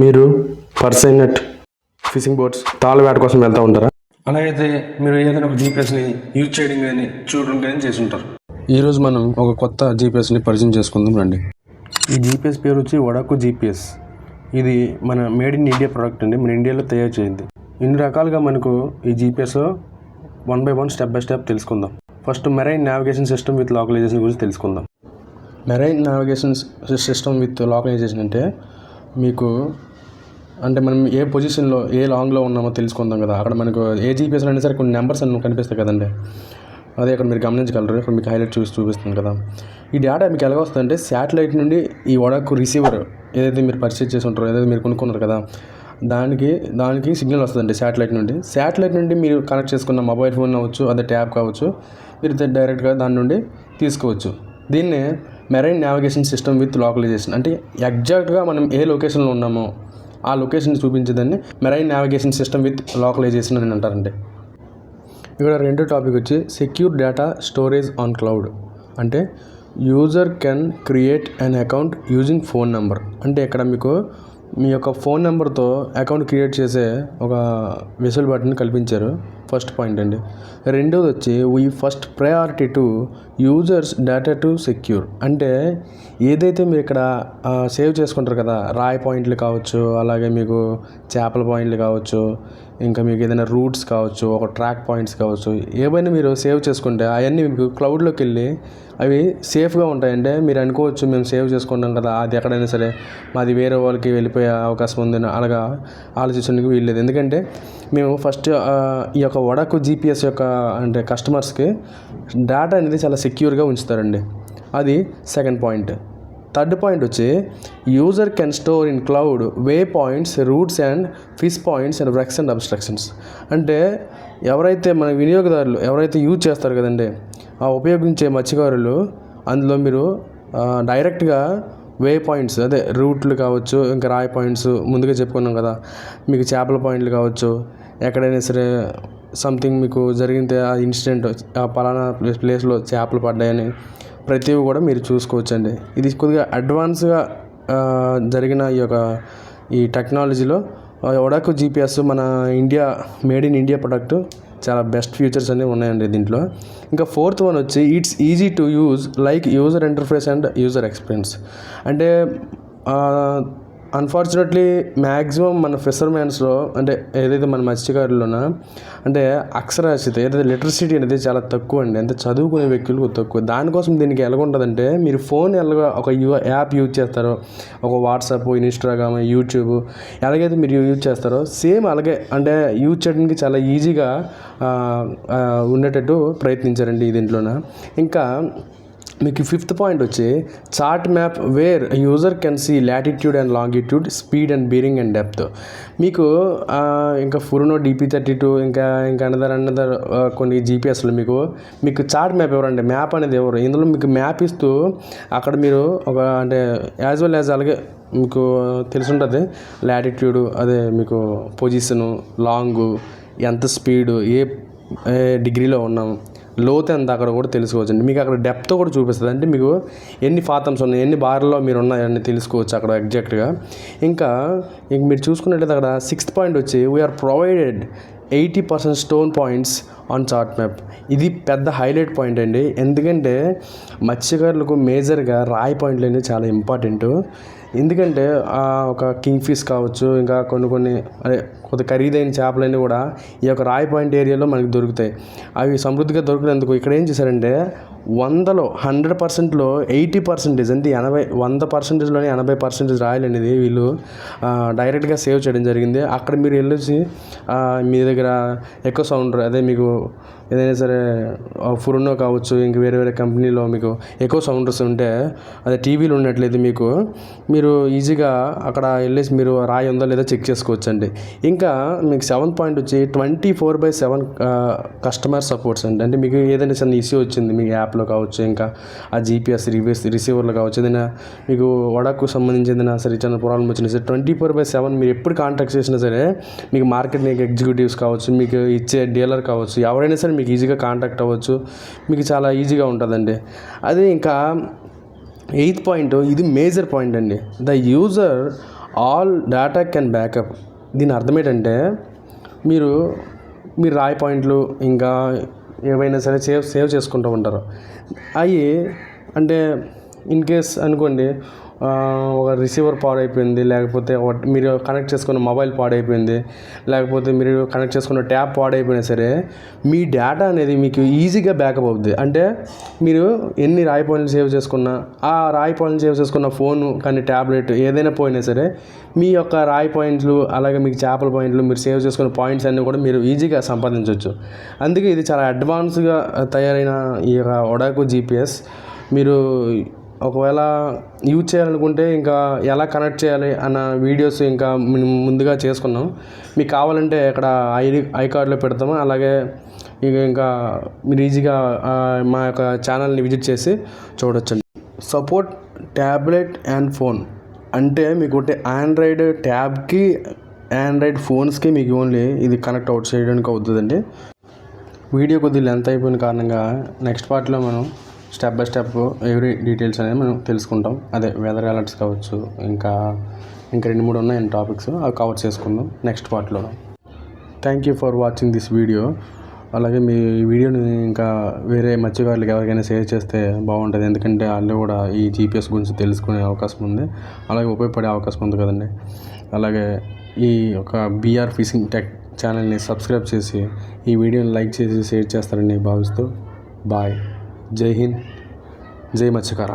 మీరు purse seine net fishing boats తాళ్ళ వేట కోసం వెళ్తూ ఉంటారా? అలా అయితే మీరు ఏదైనా ఒక జీపీఎస్ని యూజ్ చేయడం కానీ చూడడం కానీ చేసి ఉంటారు ఈరోజు మనం ఒక కొత్త జీపీఎస్ని పరిచయం చేసుకుందాం రండి. ఈ జీపీఎస్ పేరు వచ్చి వడాకు జీపీఎస్ ఇది మన మేడ్ ఇన్ ఇండియా ప్రోడక్ట్ అండి. మన ఇండియాలో తయారు చేయింది. ఇన్ని రకాలుగా మనకు ఈ GPS one by one step by step తెలుసుకుందాం. First marine navigation system with localisation గురించి తెలుసుకుందాం. Marine navigation system with localisation అంటే మీకు అంటే మనం ఏ పొజిషన్లో ఏ లాంగ్లో ఉన్నామో తెలుసుకుందాం కదా. అక్కడ మనకు ఏ జీపీఎస్ అయినా సరే కొన్ని నెంబర్స్ అన్ని కనిపిస్తాయి కదండి. అదే ఇక్కడ మీరు గమనించగలరు. ఇక్కడ మీకు హైలైట్ చూసి చూపిస్తుంది కదా. ఈ డేటా మీకు ఎలాగ వస్తుందంటే శాటిలైట్ నుండి ఈ వడాకు రిసీవర్ ఏదైతే మీరు పర్చేజ్ చేసి ఉంటారో ఏదైతే మీరు కొనుక్కున్నారు కదా దానికి దానికి సిగ్నల్ వస్తుందండి శాటిలైట్ నుండి. శాటిలైట్ నుండి మీరు కనెక్ట్ చేసుకున్న మొబైల్ ఫోన్ అవ్వచ్చు అదే ట్యాబ్ కావచ్చు మీరు డైరెక్ట్గా దాని నుండి తీసుకోవచ్చు. దీన్నే marine navigation system with localisation అంటే ఎగ్జాక్ట్గా మనం ఏ లొకేషన్లో ఉన్నామో ఆ location చూపించేదాన్ని marine navigation system with localisation అని అంటారండి. ఇక్కడ రెండో టాపిక్ వచ్చి secure data storage on cloud. అంటే user can create an account using phone number. అంటే ఇక్కడ మీకు మీ యొక్క ఫోన్ నెంబర్తో అకౌంట్ క్రియేట్ చేసే ఒక వెసులుబాటుని కల్పించారు. ఫస్ట్ పాయింట్ అండి. రెండోది వచ్చి we first priority to users data to secure అంటే ఏదైతే మీరు ఇక్కడ సేవ్ చేసుకుంటారు కదా రాయ్ పాయింట్లు కావచ్చు అలాగే మీకు చేపల పాయింట్లు కావచ్చు ఇంకా మీకు ఏదైనా రూట్స్ కావచ్చు ఒక ట్రాక్ పాయింట్స్ కావచ్చు ఏవైనా మీరు సేవ్ చేసుకుంటే అవన్నీ మీకు క్లౌడ్లోకి వెళ్ళి అవి సేఫ్గా ఉంటాయంటే మీరు అనుకోవచ్చు మేము సేవ్ చేసుకుంటాం కదా అది ఎక్కడైనా సరే మాది వేరే వాళ్ళకి వెళ్ళిపోయే అవకాశం ఉందని అలాగా ఆలోచించడానికి వీల్లేదు. ఎందుకంటే మేము ఫస్ట్ ఈ యొక్క వడకు జీపీఎస్ యొక్క అంటే కస్టమర్స్కి డేటా అనేది చాలా సెక్యూర్గా ఉంచుతారండి. అది సెకండ్ పాయింట్ థర్డ్ పాయింట్ వచ్చి user can store in cloud way points routes and fish points and wrecks and obstructions అంటే ఎవరైతే మన వినియోగదారులు ఎవరైతే యూజ్ చేస్తారు కదండి ఆ ఉపయోగించే మత్స్యకారులు అందులో మీరు డైరెక్ట్గా వే పాయింట్స్ అదే రూట్లు కావచ్చు ఇంకా రాయ్ పాయింట్స్ ముందుగా చెప్పుకున్నాం కదా మీకు చేపల పాయింట్లు కావచ్చు ఎక్కడైనా సరే సంథింగ్ మీకు జరిగితే ఆ ఇన్సిడెంట్ ఆ పలానా ప్లేస్లో చేపలు పడ్డాయని ప్రతివి కూడా మీరు చూసుకోవచ్చండి. ఇది కొద్దిగా అడ్వాన్స్గా జరిగిన ఈ యొక్క ఈ టెక్నాలజీలో ఒడాకు జీపీఎస్ మన India made in India product చాలా బెస్ట్ ఫీచర్స్ అనేవి ఉన్నాయండి దీంట్లో. ఇంకా ఫోర్త్ వన్ వచ్చి it's easy to use like user interface and user experience అంటే అన్ఫార్చునేట్లీ మ్యాక్సిమం మన ఫిషర్మ్యాన్స్లో అంటే ఏదైతే మన మత్స్యకారుల్లోనా అంటే అక్షరాస్యత ఏదైతే లిటరసిటీ అనేది చాలా తక్కువ అండి. అంటే చదువుకునే వ్యక్తులు తక్కువ. దానికోసం దీనికి ఎలాగుంటుందంటే మీరు ఫోన్ ఎలాగ ఒక యూ యాప్ యూజ్ చేస్తారో ఒక వాట్సాప్ ఇన్స్టాగ్రామ్ యూట్యూబ్ ఎలాగైతే మీరు యూజ్ చేస్తారో సేమ్ అలాగే అంటే యూజ్ చేయడానికి చాలా ఈజీగా ఉండేటట్టు ప్రయత్నించారండి ఈ దీంట్లోన. ఇంకా మీకు ఫిఫ్త్ పాయింట్ వచ్చి chart map where user can see latitude and longitude speed and bearing and depth మీకు ఇంకా ఫురునో డిపి థర్టీ టూ ఇంకా ఇంకా అనదర్ అనదర్ కొన్ని జీపీఎస్లు మీకు మీకు చార్ట్ మ్యాప్ ఎవరండి మ్యాప్ అనేది ఎవరు? ఇందులో మీకు మ్యాప్ ఇస్తూ అక్కడ మీరు ఒక అంటే యాజ్ వెల్ యాజ్ అలాగే మీకు తెలుసుంటుంది లాటిట్యూడ్ అదే మీకు పొజిషను లాంగు ఎంత స్పీడు ఏ ఏ డిగ్రీలో ఉన్నాం లోతు ఎంత అక్కడ కూడా తెలుసుకోవచ్చు మీకు అక్కడ డెప్త్ కూడా చూపిస్తుంది. అంటే మీకు ఎన్ని ఫాతమ్స్ ఉన్నాయి ఎన్ని బార్లో మీరు ఉన్నాయని తెలుసుకోవచ్చు అక్కడ ఎగ్జాక్ట్గా ఇంకా ఇంక మీరు చూసుకున్నట్లయితే అక్కడ సిక్స్త్ పాయింట్ వచ్చి we are provided eighty percent stone points on chart map ఇది పెద్ద హైలైట్ పాయింట్ అండి. ఎందుకంటే మత్స్యకారులకు మేజర్గా రాయి పాయింట్లు అనేవి చాలా ఇంపార్టెంట్ ఎందుకంటే ఆ ఒక కింగ్ ఫిష్ కావచ్చు ఇంకా కొన్ని కొన్ని అదే కొద్ది ఖరీదైన చేపలన్నీ కూడా ఈ యొక్క రాయి పాయింట్ ఏరియాలో మనకి దొరుకుతాయి. అవి సమృద్ధిగా దొరికినందుకు ఇక్కడ ఏం చేశారంటే వందలో హండ్రెడ్ పర్సెంట్లో ఎయిటీ పర్సెంటేజ్ అంటే ఎనభై వంద పర్సెంటేజ్లోనే ఎనభై పర్సెంటేజ్ రాయలు అనేది వీళ్ళు డైరెక్ట్గా సేవ్ చేయడం జరిగింది. అక్కడ మీరు వెళ్ళొచ్చి మీ దగ్గర ఎక్కువ సౌండ్ అదే మీకు ఏదైనా సరే ఫురునో కావచ్చు ఇంక వేరే వేరే కంపెనీలో మీకు ఎక్కువ సౌండ్స్ ఉంటే అదే టీవీలు ఉన్నట్లయితే మీకు మీరు ఈజీగా అక్కడ వెళ్ళేసి మీరు రాయి ఉందో లేదో చెక్ చేసుకోవచ్చండి. ఇంకా మీకు సెవెంత్ పాయింట్ వచ్చి twenty four by seven customer supports అండి. అంటే మీకు ఏదైనా చిన్న ఇష్యూ వచ్చింది మీ యాప్లో కావచ్చు ఇంకా ఆ జీపీఎస్ రివ్యూస్ రిసీవర్లో కావచ్చు ఏదైనా మీకు వడకు సంబంధించి ఏదైనా సరే చిన్న ప్రాబ్లం వచ్చినా సరే ట్వంటీ ఫోర్ బై సెవెన్ మీరు ఎప్పుడు కాంటాక్ట్ చేసినా సరే మీకు మార్కెట్ ఎగ్జిక్యూటివ్స్ కావచ్చు మీకు ఇచ్చే డీలర్ కావచ్చు ఎవరైనా సరే మీకు ఈజీగా కాంటాక్ట్ అవ్వచ్చు. మీకు చాలా ఈజీగా ఉంటుందండి. అదే ఇంకా ఎయిత్ పాయింట్ ఇది మేజర్ పాయింట్ అండి. The user all data can backup దీని అర్థం ఏంటంటే మీరు మీరు రాయి పాయింట్లు ఇంకా ఏవైనా సరే సేవ్ సేవ్ చేసుకుంటూ ఉంటారు. అవి అంటే ఇన్ కేస్ అనుకోండి ఒక రిసీవర్ పాడైపోయింది లేకపోతే మీరు కనెక్ట్ చేసుకున్న మొబైల్ పాడైపోయింది లేకపోతే మీరు కనెక్ట్ చేసుకున్న ట్యాప్ పాడైపోయినా సరే మీ డేటా అనేది మీకు ఈజీగా బ్యాకప్ అవుద్ది. అంటే మీరు ఎన్ని రాయి పాయింట్లు సేవ్ చేసుకున్నా ఆ రాయి పాయింట్లు సేవ్ చేసుకున్న ఫోను కానీ ట్యాబ్లెట్ ఏదైనా పోయినా సరే మీ యొక్క రాయి పాయింట్లు అలాగే మీకు చేపల పాయింట్లు మీరు సేవ్ చేసుకున్న పాయింట్స్ అన్నీ కూడా మీరు ఈజీగా సంపాదించవచ్చు అందుకే ఇది చాలా అడ్వాన్స్గా తయారైన ఈ యొక్క ఒడాకు జీపీఎస్ మీరు ఒకవేళ యూజ్ చేయాలనుకుంటే ఇంకా ఎలా కనెక్ట్ చేయాలి అన్న వీడియోస్ ఇంకా మేము ముందుగా చేసుకున్నాం. మీకు కావాలంటే ఇక్కడ ఐడి ఐ కార్డులో పెడతాము. అలాగే ఇక ఇంకా మీరు ఈజీగా మా యొక్క ఛానల్ని విజిట్ చేసి చూడొచ్చండి. Support tablet and phone. అంటే మీకు ఒకటి ఆండ్రాయిడ్ ట్యాబ్కి ఆండ్రాయిడ్ ఫోన్స్కి మీకు ఓన్లీ ఇది కనెక్ట్ అవుట్ చేయడానికి అవుతుందండి. వీడియో కొద్దిగా లెంత్ అయిపోయిన కారణంగా నెక్స్ట్ పార్ట్లో మనం step by step every details అనేది మనం తెలుసుకుంటాం. అదే వెదర్ అలర్ట్స్ కావచ్చు ఇంకా ఇంకా రెండు మూడు ఉన్నాయి టాపిక్స్ అవి కవర్ చేసుకుందాం. నెక్స్ట్ పార్ట్లో thank you for watching this video అలాగే మీ ఈ వీడియోని ఇంకా వేరే మత్స్యకారులకు ఎవరికైనా షేర్ చేస్తే బాగుంటుంది. ఎందుకంటే వాళ్ళు కూడా ఈ జీపీఎస్ గురించి తెలుసుకునే అవకాశం ఉంది. అలాగే ఉపయోగపడే అవకాశం ఉంది కదండి. అలాగే ఈ ఒక బీఆర్ ఫిషింగ్ టెక్ ఛానల్ని సబ్స్క్రైబ్ చేసి ఈ వీడియోని లైక్ చేసి షేర్ చేస్తారని భావిస్తూ. బాయ్ जय हिंद जय मत्स्यकारा।